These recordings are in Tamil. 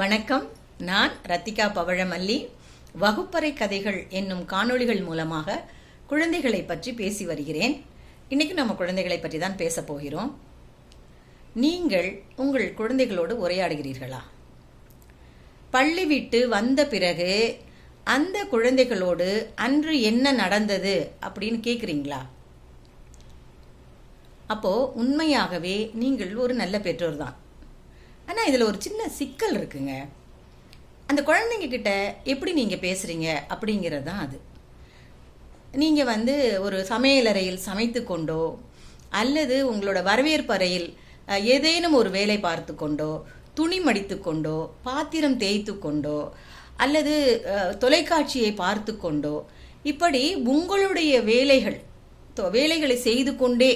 வணக்கம். நான் ரத்திகா பவழமல்லி. வகுப்பறை கதைகள் என்னும் காணொளிகள் மூலமாக குழந்தைகளை பற்றி பேசி வருகிறேன். இன்னைக்கு நம்ம குழந்தைகளை பற்றி தான் பேச போகிறோம். நீங்கள் உங்கள் குழந்தைகளோடு உரையாடுகிறீர்களா? பள்ளி விட்டு வந்த பிறகு அந்த குழந்தைகளோடு அன்று என்ன நடந்தது அப்படின்னு கேட்குறீங்களா அப்போது உண்மையாகவே நீங்கள் ஒரு நல்ல பெற்றோர் தான். ஆனால் இதில் ஒரு சின்ன சிக்கல் இருக்குங்க. அந்த குழந்தைங்க கிட்ட எப்படி நீங்கள் பேசுகிறீங்க அப்படிங்கிறது தான் அது. நீங்கள் வந்து ஒரு சமையலறையில் சமைத்து கொண்டோ அல்லது உங்களோட வரவேற்பு அறையில் ஏதேனும் ஒரு வேலை பார்த்து கொண்டோ துணி மடித்து கொண்டோ பாத்திரம் தேய்த்து கொண்டோ அல்லது தொலைக்காட்சியை பார்த்து கொண்டோ இப்படி உங்களுடைய வேலைகள் தொ- வேலைகளை செய்து கொண்டே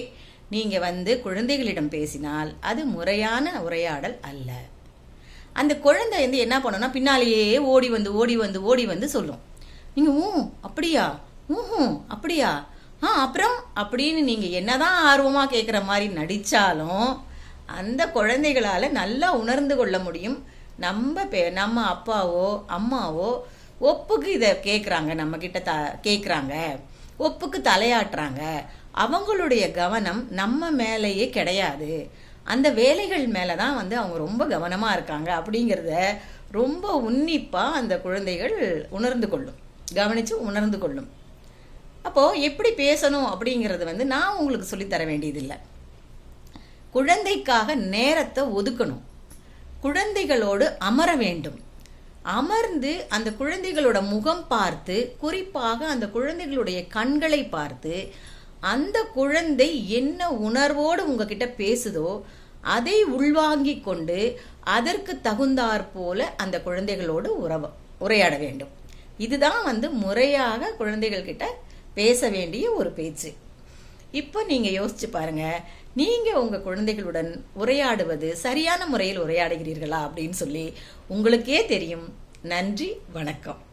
நீங்கள் வந்து குழந்தைகளிடம் பேசினால் அது முறையான உரையாடல் அல்ல. அந்த குழந்தை வந்து என்ன பண்ணும்னா பின்னாலேயே ஓடி வந்து ஓடி வந்து ஓடி வந்து சொல்லும். நீங்கள் ஊ அப்படியா? ஊஹும் அப்படியா? ஆ அப்புறம்? அப்படின்னு நீங்கள் என்னதான் ஆர்வமாக கேட்குற மாதிரி நடித்தாலும் அந்த குழந்தைகளால் நல்லா உணர்ந்து கொள்ள முடியும். நம்ம பே நம்ம அப்பாவோ அம்மாவோ ஒப்புக்கு இதை கேட்குறாங்க நம்மக்கிட்ட த கேட்குறாங்க ஒப்புக்கு தலையாட்டுறாங்க. அவங்களுடைய கவனம் நம்ம மேலேயே கிடையாது. அந்த வேலைகள் மேலே தான் வந்து அவங்க ரொம்ப கவனமாக இருக்காங்க அப்படிங்கிறத ரொம்ப உன்னிப்பாக அந்த குழந்தைகள் உணர்ந்து கொள்ளும். கவனித்து உணர்ந்து கொள்ளும். அப்போது எப்படி பேசணும் அப்படிங்கிறது வந்து நான் உங்களுக்கு சொல்லித் தர வேண்டியதில்லை. குழந்தைக்காக நேரத்தை ஒதுக்கணும். குழந்தைகளோடு அமர வேண்டும். அமர்ந்து அந்த குழந்தைகளோட முகம் பார்த்து குறிப்பாக அந்த குழந்தைகளுடைய கண்களை பார்த்து அந்த குழந்தை என்ன உணர்வோடு உங்ககிட்ட பேசுதோ அதை உள்வாங்கி கொண்டு அதற்கு தகுந்தாற் போல அந்த குழந்தைகளோடு உறவ உரையாட வேண்டும். இதுதான் வந்து முறையாக குழந்தைகள்கிட்ட பேச வேண்டிய ஒரு பேச்சு. இப்போ நீங்கள் யோசிச்சு பாருங்க நீங்கள் உங்கள் குழந்தைகளுடன் உரையாடுவது சரியான முறையில் உரையாடுகிறீர்களா அப்படின்னு சொல்லி உங்களுக்கே தெரியும். நன்றி வணக்கம்.